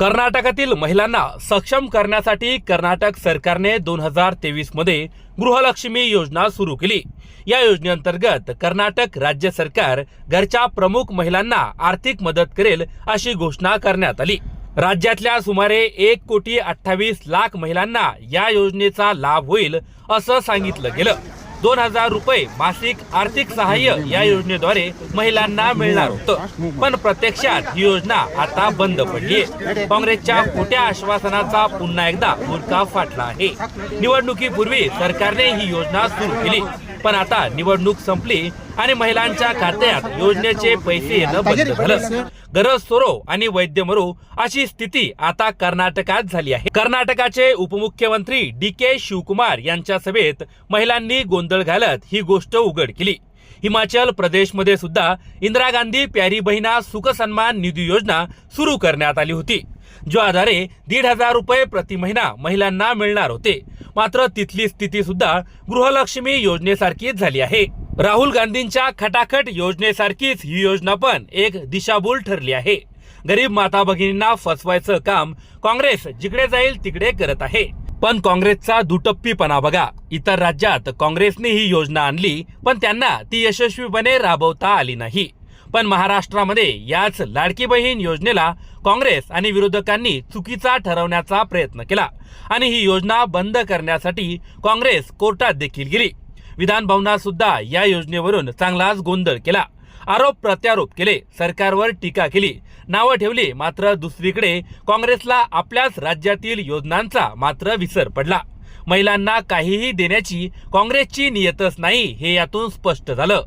कर्नाटकातील महिलांना सक्षम करण्यासाठी कर्नाटक सरकारने दोन हजार तेवीसमध्ये गृहलक्ष्मी योजना सुरू केली. या योजनेअंतर्गत कर्नाटक राज्य सरकार घरच्या प्रमुख महिलांना आर्थिक मदत करेल अशी घोषणा करण्यात आली. राज्यातल्या सुमारे एक कोटी अठ्ठावीस लाख महिलांना या योजनेचा लाभ होईल असं सांगितलं गेलं. दोन हजार रुपये मासिक आर्थिक सहाय्य या योजनेद्वारे महिलांना मिळणार होतं. पण प्रत्यक्षात ही योजना आता बंद पडली आहे. काँग्रेसच्या खोट्या आश्वासनाचा पुन्हा एकदा मुरका फाटला आहे. निवडणुकीपूर्वी सरकारने ही योजना सुरू केली. पण आता निवडणूक संपली आणि महिलांच्या खात्यात योजनेचे पैसे येणं बंद झालं. गरज सोरो आणि वैद्य मरो अशी स्थिती आता कर्नाटकात झाली आहे. कर्नाटकाचे उपमुख्यमंत्री डी के शिवकुमार यांच्या सभेत महिलांनी गोंधळ घालत ही गोष्ट उघड केली. हिमाचल प्रदेशमध्ये सुद्धा इंदिरा गांधी प्यारी बहिणा सुख सन्मान निधी योजना सुरू करण्यात आली होती. ज्या आधारे दीड हजार रुपये प्रति महिना महिलांना मिळणार होते. मात्र तिथली स्थिती सुद्धा गृहलक्ष्मी योजनेसारखीच झाली आहे. राहुल गांधींच्या खटाखट योजनेसारखीच ही योजना पण एक दिशाभूल ठरली आहे. गरीब माता भगिनींना फसवायचं काम काँग्रेस जिकडे जाईल तिकडे करत आहे. पण काँग्रेसचा दुटप्पीपणा बघा. इतर राज्यात काँग्रेसने ही योजना आणली पण त्यांना ती यशस्वीपणे राबवता आली नाही. पण महाराष्ट्रामध्ये याच लाडकी बहीण योजनेला काँग्रेस आणि विरोधकांनी चुकीचा ठरवण्याचा प्रयत्न केला. आणि ही योजना बंद करण्यासाठी काँग्रेस कोर्टात देखील गेली. विधान भवनात सुद्धा या योजनेवरून चांगलाच गोंधळ केला. आरोप प्रत्यारोप केले. सरकारवर टीका केली. नावं ठेवली. मात्र दुसरीकडे काँग्रेसला आपल्याच राज्यातील योजनांचा मात्र विसर पडला. महिलांना काहीही देण्याची काँग्रेसची नियतच नाही हे यातून स्पष्ट झालं.